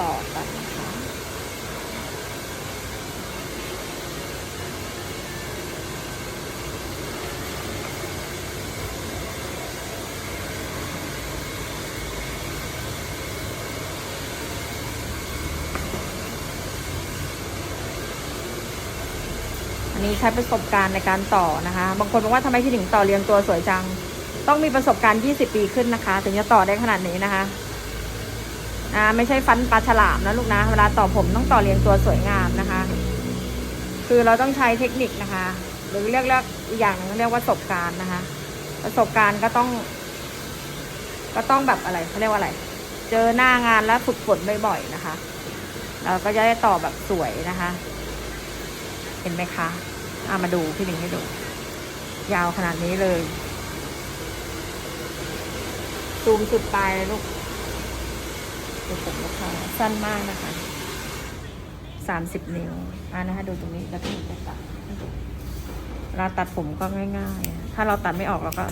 ต่อกันค่ะันนี้ใช้ประสบการณ์ในการต่อนะคะ บางคนบอกว่าทำไมพี่ถึงต่อเรียงตัวสวยจัง ต้องมีประสบการณ์ 20 ปีขึ้นนะคะ ถึงจะต่อได้ขนาดนี้นะคะ อ่าไม่ใช่ฟันปลาฉลามนะลูกนะ เวลาต่อผมต้องต่อเรียงตัวสวยงามนะคะ คือเราต้องใช้เทคนิคนะคะ หรือเรียกเรียกอีกอย่างนึงเรียกว่าประสบการณ์นะคะ ประสบการณ์ก็ต้อง ก็ต้องแบบอะไรเขาเรียกว่าอะไร เจอหน้างานแล้วฝึกฝนบ่อยๆนะคะ เราก็จะได้ต่อแบบสวยนะคะ เห็นไหมคะอามาดูพี่หนิงให้ดู ยาวขนาดนี้เลย ซูมสุดปลายเลยลูก ดูผมลูกค้าสั้นมากนะคะสามสิบนิ้วอ่านะคะดูตรงนี้แล้วพี่หนิงจะตัดเวลาตัดผมก็ง่ายๆ ถ้าเราตัดไม่ออกเราก็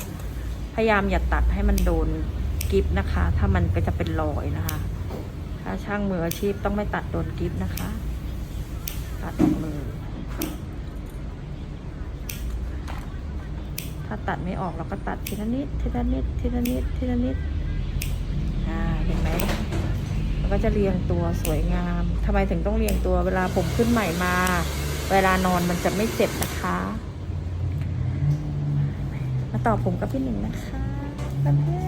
พยายามอย่าตัดให้มันโดนกิฟนะคะ ถ้ามันก็จะเป็นรอยนะคะ ถ้าช่างมืออาชีพต้องไม่ตัดโดนกิฟนะคะ ตัดออกเลยถ้าตัดไม่ออกเราก็ตัดทีละนิดทีละนิดทีละนิดทีละนิด อ่า เห็นไหมมัน ก็จะเรียงตัวสวยงามทำไมถึงต้องเรียงตัวเวลาผมขึ้นใหม่มา เวลานอนมันจะไม่เจ็บนะคะ มาต่อผมกับพี่หนึ่งนะคะเพื่อน